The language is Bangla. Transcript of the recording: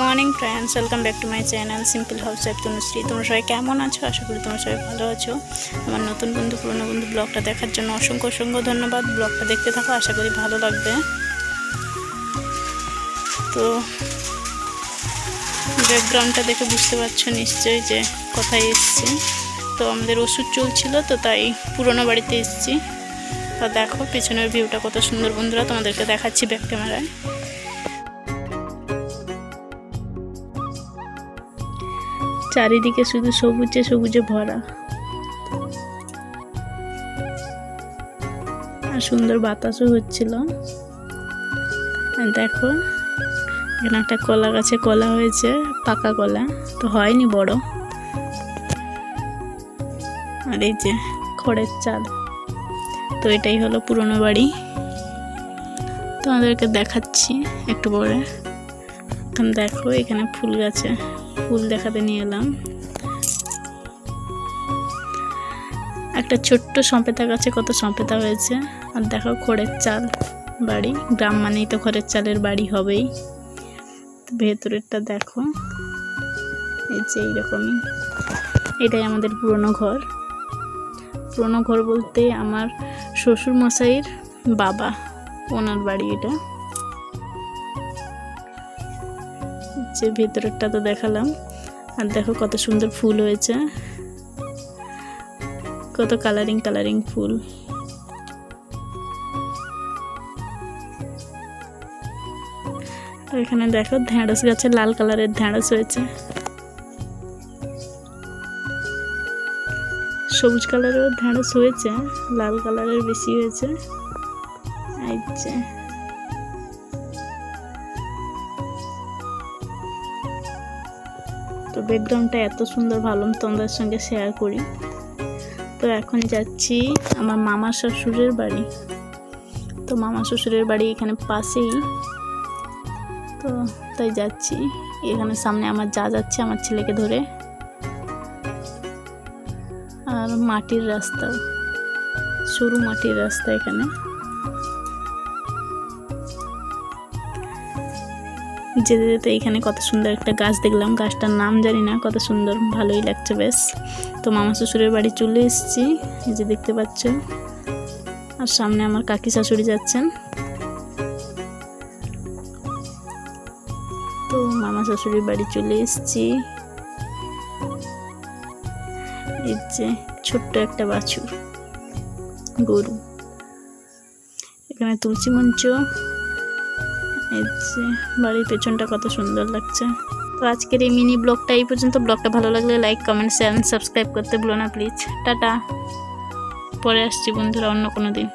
Morning friends welcome back to my channel simple housewife Tanushree তোমরা সবাই কেমন আছো? আশা করি তোমরা সবাই ভালো আছো। আমার নতুন বন্ধু, পুরনো বন্ধু ব্লগটা দেখার জন্য অসংখ্য অসংখ্য ধন্যবাদ। ব্লগটা দেখতে থাকো, আশা করি ভালো লাগবে। তো ব্যাকগ্রাউন্ডটা দেখে বুঝতে পারছ নিশ্চয়ই যে কোথায় এসছি। তো আমাদের ওষুধ চলছিল, তো তাই পুরোনো বাড়িতে এসেছি। তো দেখো, পেছনের ভিউটা কত সুন্দর বন্ধুরা। তোমাদেরকে দেখাচ্ছি ব্যাক ক্যামেরায় চারিদিকে শুধু সবুজে সবুজে ভরা। আর সুন্দর বাতাসও হচ্ছিল। দেখো, এখানে একটা কলা গাছে কলা হয়েছে, পাকা কলা। তো হয়নি বড়। আর এই যে খড়ের চাল। তো এটাই হলো পুরনো বাড়ি। তোমাদেরকে দেখাচ্ছি একটু পরে। দেখো, এখানে ফুল গাছে ফুল দেখাতে নিয়ে এলাম। একটা ছোট্ট সঁপেতা গাছে কত সঁপেতা হয়েছে। আর দেখো খড়ের চাল বাড়ি। গ্রাম মানেই তো খড়ের চালের বাড়ি হবেই। ভেতরেরটা দেখো। এই যে এইরকমই। এটাই আমাদের পুরনো ঘর। পুরনো ঘর বলতে আমার শ্বশুর মশাইয়ের বাবা। ওনার বাড়ি এটা। যে ভেতরেরটা তো দেখালাম। আর দেখো কত সুন্দর ফুল হয়েছে। কত কালারিং কালারিং ফুল। এখানে দেখো ঢেঁড়স গাছে লাল কালারের ঢেঁড়স হয়েছে। সবুজ কালারেরও ঢেঁড়স হয়েছে, লাল কালারের বেশি হয়েছে। এই তো ব্যাকগ্রাউন্ডটা এত সুন্দর ভালো তোমাদের সঙ্গে শেয়ার করি। তো এখন যাচ্ছি আমার মামা শ্বশুরের বাড়ি। তো মামা শ্বশুরের বাড়ি এখানে পাশেই। তো তাই যাচ্ছি। এখানে সামনে আমার যা যাচ্ছে আমার ছেলেকে ধরে। আর মাটির রাস্তা। সরু মাটির রাস্তা এখানে। যেতে যেতে এখানে কত সুন্দর একটা গাছ দেখলাম। গাছটার নাম জানি না, কত সুন্দর, ভালোই লাগছে বেশ। তো মামা শ্বশুরের বাড়ি চলে এসেছি, এই যে দেখতে পাচ্ছ। আর সামনে আমার কাকি শাশুড়ি যাচ্ছেন। তো মামা শ্বশুরের বাড়ি চলে এসেছি। এই যে ছোট্ট একটা বাছুর, গরু। এখানে তুলসী মঞ্চ। এই যে বাড়ির পেছনটা কত সুন্দর লাগছে। তো আজকের এই মিনি ব্লগটা এই পর্যন্ত। ব্লগটা ভালো লাগলে লাইক কমেন্ট শেয়ার সাবস্ক্রাইব করতে ভুলো না প্লিজ টাটা। পরে আসছি বন্ধুরা অন্য কোনো দিন।